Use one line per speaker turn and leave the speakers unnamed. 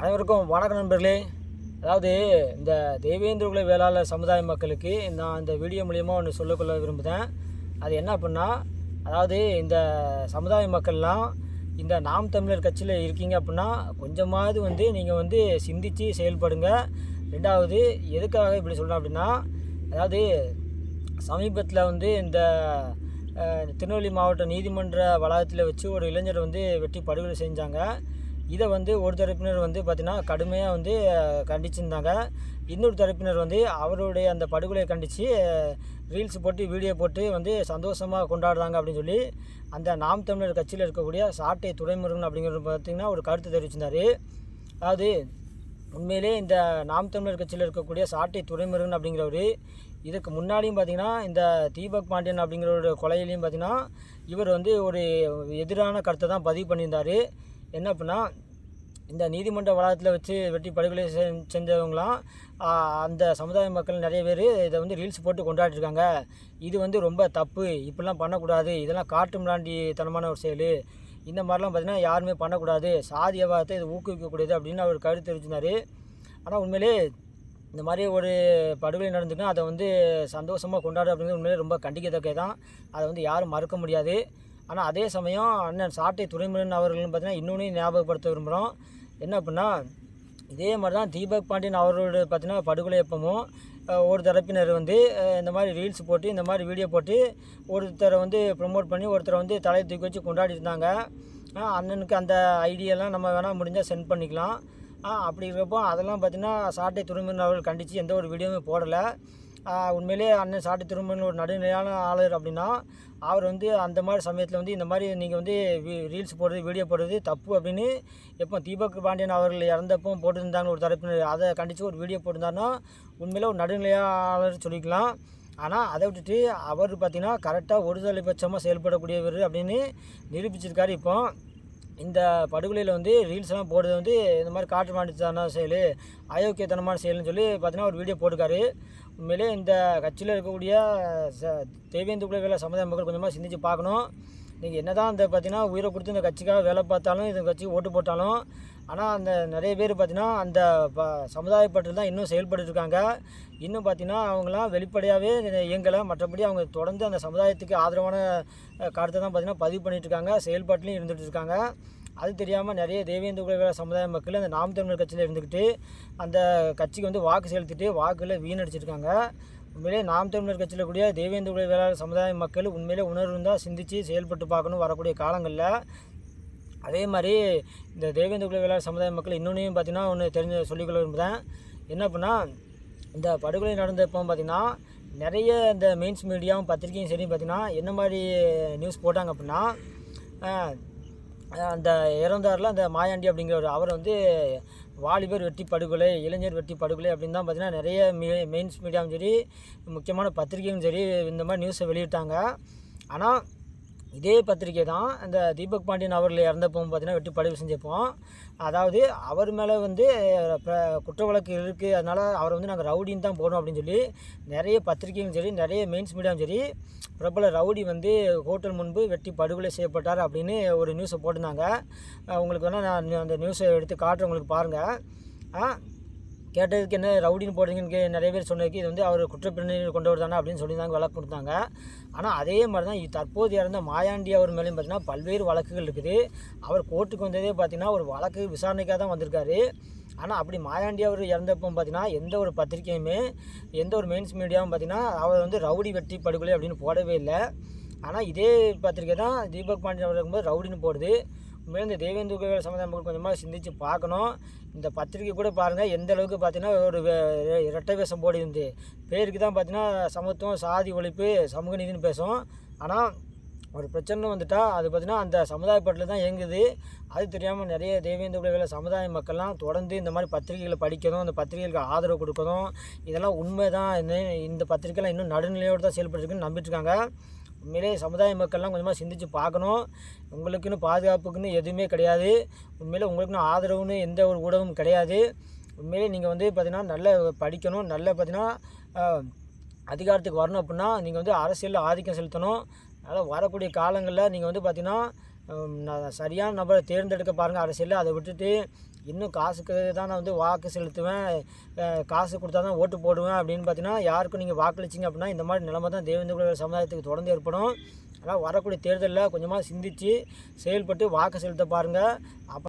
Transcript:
அனைவருக்கும் வணக்க நண்பர்களே. அதாவது இந்த தேவேந்திர குல வேளாளர் சமுதாய மக்களுக்கு நான் இந்த வீடியோ மூலியமாக ஒன்று சொல்லக்கொள்ள விரும்புகிறேன் அது என்ன அப்படின்னா அதாவது இந்த சமுதாய மக்கள்லாம் இந்த நாம் தமிழர் கட்சியில் இருக்கீங்க அப்படின்னா கொஞ்சமாவது வந்து நீங்கள் வந்து சிந்தித்து செயல்படுங்க. ரெண்டாவது எதுக்காக இப்படி சொல்கிறேன் அப்படின்னா அதாவது சமீபத்தில் வந்து இந்த திருநெல்வேலி மாவட்ட நீதிமன்ற வளாகத்தில் வச்சு ஒரு இளைஞர் வந்து வெட்டி படுகொலை செஞ்சாங்க. இதை வந்து ஒரு தரப்பினர் வந்து பார்த்திங்கன்னா கடுமையாக வந்து கண்டிச்சிருந்தாங்க. இன்னொரு தரப்பினர் வந்து அவருடைய அந்த படுகொலையை கண்டித்து ரீல்ஸ் போட்டு வீடியோ போட்டு வந்து சந்தோஷமாக கொண்டாடுறாங்க அப்படின்னு சொல்லி அந்த நாம் தமிழர் கட்சியில் இருக்கக்கூடிய சாட்டை துறைமுருகன் அப்படிங்கிறது பார்த்திங்கன்னா ஒரு கருத்து தெரிவிச்சிருந்தாரு. அதாவது உண்மையிலே இந்த நாம் தமிழர் கட்சியில் இருக்கக்கூடிய சாட்டை துறைமுருகன் அப்படிங்கிறவர் இதுக்கு முன்னாடியும் பார்த்தீங்கன்னா இந்த தீபக் பாண்டியன் அப்படிங்கிறவரோட கொலையிலையும் பார்த்திங்கன்னா இவர் வந்து ஒரு எதிரான கருத்தை தான் பதிவு பண்ணியிருந்தார். என்ன அப்படின்னா இந்த நீதிமன்ற வளாகத்தில் வச்சு வெட்டி படுகொலை செஞ்சவங்களாம் அந்த சமுதாய மக்கள் நிறைய பேர் இதை வந்து ரீல்ஸ் போட்டு கொண்டாடிருக்காங்க. இது வந்து ரொம்ப தப்பு. இப்படிலாம் பண்ணக்கூடாது. இதெல்லாம் காட்டு மிராண்டித்தனமான ஒரு செயல். இந்த மாதிரிலாம் பார்த்திங்கன்னா யாருமே பண்ணக்கூடாது. சாதியவாதத்தை இது ஊக்குவிக்கக்கூடியது அப்படின்னு அவர் கருத்து தெரிவிச்சினார் ஆனால் உண்மையிலே இந்த மாதிரி ஒரு படுகொலை நடந்துக்குன்னா அதை வந்து சந்தோஷமாக கொண்டாடு அப்படிங்கிறது உண்மையிலே ரொம்ப கண்டிக்கத்தக்க தான் அதை வந்து யாரும் மறுக்க முடியாது. ஆனால் அதே சமயம் அண்ணன் சாட்டை துறைமுருகன் அவர்கள்னு பார்த்தீங்கன்னா இன்னொன்று ஞாபகப்படுத்த விரும்புகிறோம் என்ன அப்படின்னா இதே மாதிரி தான் தீபக் பாண்டியன் அவரோட பார்த்தீங்கன்னா படுகொலை எப்பவும் ஒரு தரப்பினர் வந்து இந்த மாதிரி ரீல்ஸ் போட்டு இந்த மாதிரி வீடியோ போட்டு ஒருத்தரை வந்து ப்ரொமோட் பண்ணி ஒருத்தரை வந்து தலையை தூக்கி வச்சு கொண்டாடி இருந்தாங்க. அண்ணனுக்கு அந்த ஐடியாலாம் நம்ம வேணால் முடிஞ்சால் சென்ட் பண்ணிக்கலாம். ஆ அப்படி இருக்கிறப்போ அதெல்லாம் பார்த்தீங்கன்னா சாட்டை துறைமுருகன் அவர்கள் கண்டித்து எந்த ஒரு வீடியோவும் போடலை. உண்மையிலேயே அண்ணன் சாட்டை திருமணன் ஒரு நடுநிலையான ஆளர் அப்படின்னா அவர் வந்து அந்த மாதிரி சமயத்தில் வந்து இந்த மாதிரி நீங்கள் வந்து ரீல்ஸ் போடுறது வீடியோ போடுறது தப்பு அப்படின்னு எப்போ தீபக் பாண்டியன் அவர்கள் இறந்தப்போ போட்டிருந்தாங்க ஒரு தரப்பினர் அதை கண்டித்து ஒரு வீடியோ போட்டிருந்தாருன்னா உண்மையிலே ஒரு நடுநிலையாளர் சொல்லிக்கலாம். ஆனால் அதை விட்டுட்டு அவர் பார்த்தீங்கன்னா கரெக்டாக ஒரு தலைபட்சமாக செயல்படக்கூடியவர் அப்படின்னு நிரூபிச்சிருக்காரு இப்போ. இந்த படுகொலையில் வந்து ரீல்ஸ்லாம் போடுறது வந்து இந்த மாதிரி காற்று மாட்டுத்தான செயல் அயோக்கியத்தனமான செயல்னு சொல்லி பார்த்தீங்கன்னா ஒரு வீடியோ போட்டிருக்காரு. உண்மையிலே இந்த கட்சியில் இருக்கக்கூடிய ச தேவேந்திர குலவேல சமுதாய மக்கள் கொஞ்சமாக சிந்திச்சு பார்க்கணும். நீங்கள் என்ன தான் அந்த பார்த்தீங்கன்னா உயிரை கொடுத்து இந்த கட்சிக்காக வேலை பார்த்தாலும் இந்த கட்சிக்கு ஓட்டு போட்டாலும் ஆனால் அந்த நிறைய பேர் பார்த்தீங்கன்னா அந்த ப சமுதாயப்பட்டு தான் இன்னும் செயல்பட்டுருக்காங்க இன்னும் பார்த்தீங்கன்னா அவங்களாம் வெளிப்படையாகவே இயங்கலை. மற்றபடி அவங்க தொடர்ந்து அந்த சமுதாயத்துக்கு ஆதரவான கருத்தை தான் பார்த்தீங்கன்னா பதிவு பண்ணிட்டு இருக்காங்க செயல்பாட்டிலையும் இருந்துகிட்டு இருக்காங்க அது தெரியாமல் நிறைய தேவேந்திர குல சமுதாய மக்கள் அந்த நாம் தமிழர் கட்சியில் இருந்துக்கிட்டு அந்த கட்சிக்கு வந்து வாக்கு செலுத்திட்டு வாக்கில் வீணடிச்சிருக்காங்க உண்மையிலே நாம் தமிழர் கட்சியில் கூடிய தேவேந்திர குல வேளாளர் சமுதாய மக்கள் உண்மையிலே உணர்வு சிந்தித்து செயல்பட்டு பார்க்கணும் வரக்கூடிய காலங்களில். அதே மாதிரி இந்த தேவேந்திர குல வேளாளர் சமுதாய மக்கள் இன்னொன்றையும் பார்த்தீங்கன்னா ஒன்று தெரிஞ்ச சொல்லிக்கொள்ள விரும்புகிறேன் என்ன அப்படின்னா இந்த படுகொலை நடந்தப்போ பார்த்திங்கன்னா நிறைய இந்த மெயின்ஸ் மீடியாவும் பத்திரிக்கையும் சரி பார்த்தீங்கன்னா என்ன மாதிரி நியூஸ் போட்டாங்க அப்படின்னா அந்த இறந்தாரில் அந்த மாயாண்டி அப்படிங்கிற அவர் வந்து வாலிபர் வெட்டி படுகொலை இளைஞர் வெட்டி படுகொலை அப்படின்னு தான் பார்த்தீங்கன்னா நிறைய மீ மெயின்ஸ் மீடியாவும் சரி முக்கியமான பத்திரிக்கையும் சரி இந்த மாதிரி நியூஸை வெளியிட்டாங்க. ஆனால் இதே பத்திரிக்கை தான் இந்த தீபக் பாண்டியன் அவர்கள் இறந்தப்போ பார்த்தீங்கன்னா வெட்டி படுகொலை செஞ்சப்போம் அதாவது அவர் மேலே வந்து குற்ற வழக்கு இருக்குது அதனால் அவரை வந்து நாங்கள் ரவுடின்னு தான் போடணும் அப்படின்னு சொல்லி நிறைய பத்திரிக்கையும் சரி நிறைய மெயின்ஸ் மீடியாவும் சரி பிரபல ரவுடி வந்து ஹோட்டல் முன்பு வெட்டி படுகொலை செய்யப்பட்டார் அப்படின்னு ஒரு நியூஸை போட்டிருந்தாங்க. உங்களுக்கு வேணால் நான் அந்த நியூஸை எடுத்து காட்டுறேன் உங்களுக்கு பாருங்கள் கேட்டதுக்கு என்ன ரவுடின்னு போடுறீங்கன்னு கே- நிறைய பேர் சொன்னதுக்கு இது வந்து அவர் குற்றப்பின்னணி கொண்டவர் தானே அப்படின்னு சொல்லியிருந்தாங்க வழக்கு கொடுத்தாங்க. ஆனால் அதே மாதிரி தான் தற்போது இறந்த மாயாண்டி அவர் மேலேயும் பார்த்திங்கன்னா பல்வேறு வழக்குகள் இருக்குது. அவர் கோர்ட்டுக்கு வந்ததே பார்த்தீங்கன்னா ஒரு வழக்கு விசாரணைக்காக தான் வந்திருக்காரு. ஆனால் அப்படி மாயாண்டி அவர் இறந்தப்போ பார்த்தீங்கன்னா எந்த ஒரு பத்திரிக்கையுமே எந்த ஒரு மெயின்ஸ் மீடியாவும் பார்த்தீங்கன்னா அவர் வந்து ரவுடி வெட்டி படுகொலை அப்படின்னு போடவே இல்லை. ஆனால் இதே பத்திரிக்கை தான் தீபக் பாண்டியன் அவர் இருக்கும்போது ரவுடின்னு போடுது. உண்மையிலே இந்த தேவேந்திர குல சமுதாய மக்கள் கொஞ்சமாக சிந்தித்து பார்க்கணும். இந்த பத்திரிக்கை கூட பாருங்கள் எந்த அளவுக்கு பார்த்தீங்கன்னா ஒரு இரட்டை வேஷம் போடி இருந்து பேருக்கு தான் பார்த்தீங்கன்னா சமத்துவம் சாதி ஒழிப்பு சமூக நீதினு பேசும். ஆனால் ஒரு பிரச்சனை வந்துட்டால் அது பார்த்தீங்கன்னா அந்த சமுதாயப்பட்டில் தான் இயங்குது. அது தெரியாமல் நிறைய தேவேந்திர குல வேலை சமுதாய மக்கள்லாம் தொடர்ந்து இந்த மாதிரி பத்திரிகைகளை படிக்கணும் அந்த பத்திரிகைகளுக்கு ஆதரவு கொடுக்கணும். இதெல்லாம் உண்மை தான் இந்த பத்திரிக்கைலாம் இன்னும் நடுநிலையோடு தான் செயல்பட்டுருக்குன்னு நம்பிட்டுருக்காங்க. உண்மையிலே சமுதாய மக்கள்லாம் கொஞ்சமாக சிந்திச்சு பார்க்கணும். உங்களுக்குன்னு பாதுகாப்புக்குன்னு எதுவுமே கிடையாது. உண்மையிலே உங்களுக்குன்னு ஆதரவுன்னு எந்த ஒரு ஊடகமும் கிடையாது. உண்மையிலே நீங்கள் வந்து பார்த்தீங்கன்னா நல்ல படிக்கணும். நல்ல பார்த்தீங்கன்னா அதிகாரத்துக்கு வரணும் அப்படின்னா நீங்கள் வந்து அரசியலில் ஆதிக்கம் செலுத்தணும். அதனால் வரக்கூடிய காலங்களில் நீங்கள் வந்து பார்த்தீங்கன்னா சரியான நபரை தேர்ந்தெடுக்க பாருங்கள் அரசியலில் அதை விட்டுட்டு இன்னும் காசுக்கு தான் நான் வந்து வாக்கு செலுத்துவேன். காசு கொடுத்தா தான் ஓட்டு போடுவேன் அப்படின்னு பார்த்தீங்கன்னா யாருக்கும் நீங்கள் வாக்களிச்சிங்க அப்படின்னா இந்த மாதிரி நிலைமை தான் தேவேந்திர சமுதாயத்துக்கு தொடர்ந்து ஏற்படும். அதனால் வரக்கூடிய தேர்தலில் கொஞ்சமாக சிந்தித்து செயல்பட்டு வாக்கு செலுத்த பாருங்கள் அப்போ